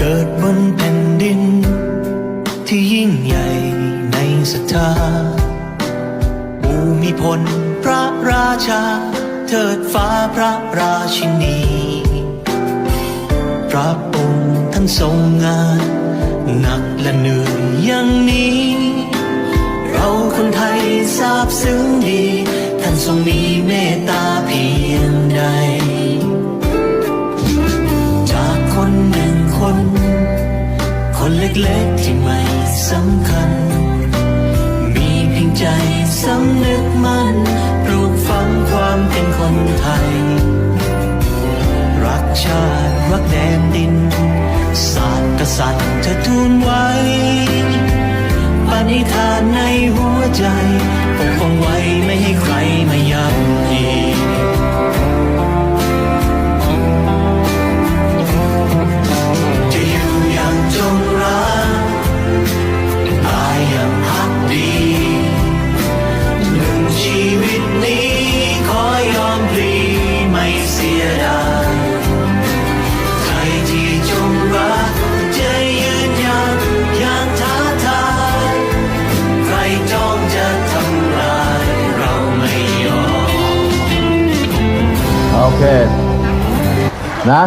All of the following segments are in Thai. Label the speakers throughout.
Speaker 1: เกิดบนแผ่นดิน ที่ยิ่งใหญ่ในศรัทธาภูมิพลพระราชาเทิดฟ้าพระราชินี พระองค์ท่านทรงงานหนักและเหนื่อยอย่างนี้ เราคนไทยทราบซึ้งดี ท่านทรงมีเมตตาพี สำคัญ มีเพียงใจสำนึกมั่นปลูกฝังความเป็นคนไทย รักชาติ รักแดนดิน ศาสตร์กษัตริย์เธอทูลไว้ปณิธานในหัวใจปกป้องไว้ไม่ให้ใครมา นะ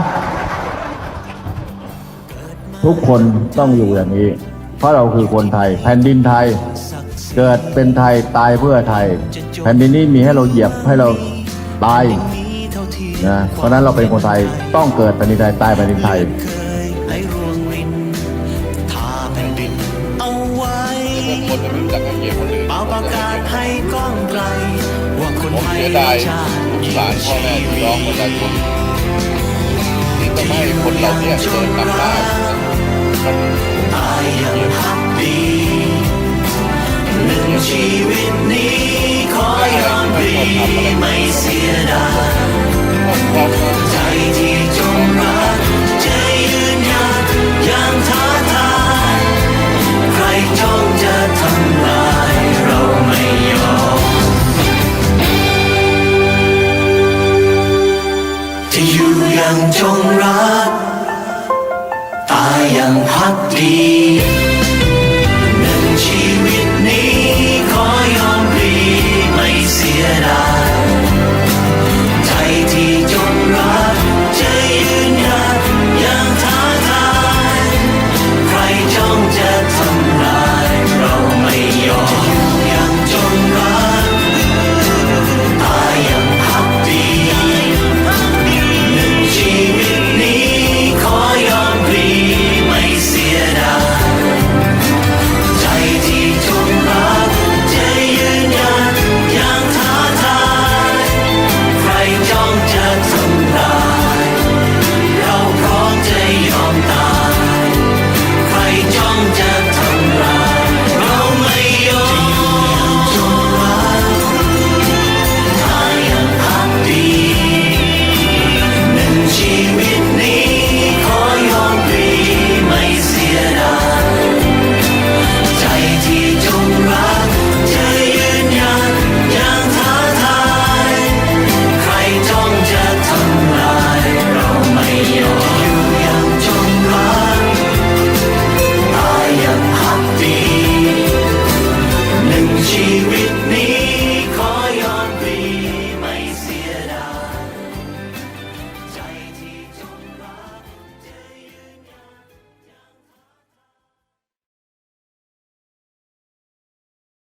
Speaker 1: ทุ
Speaker 2: กคนต้องอยู่อย่างนี้ เพราะเราคือคนไทย แผ่นดินไทย เกิดเป็นไทยตายเพื่อไทย แผ่นดินนี้มีให้เราเหยียบให้เราตายนะเพราะฉะนั้นเราเป็นคนไทยต้องเกิดแผ่นดินไทยตายแผ่นดินไทย
Speaker 1: เคยให้รวงรินทาแผ่นดินเอาไว้
Speaker 3: คนจะไม่รู้จักกันเกียรคนอื่น
Speaker 1: เป่าประกาศให้ก้องไกลว่าคน
Speaker 3: ผม
Speaker 1: ไทย
Speaker 3: เสียดาย
Speaker 1: ชาติ
Speaker 3: สงสารพ่อแม่พี่น้องประชาชน ทำให้คนเราเนี่ยเดินนำหน้ามัน
Speaker 1: จงรัก ตายอย่า
Speaker 3: งพัก
Speaker 1: ดี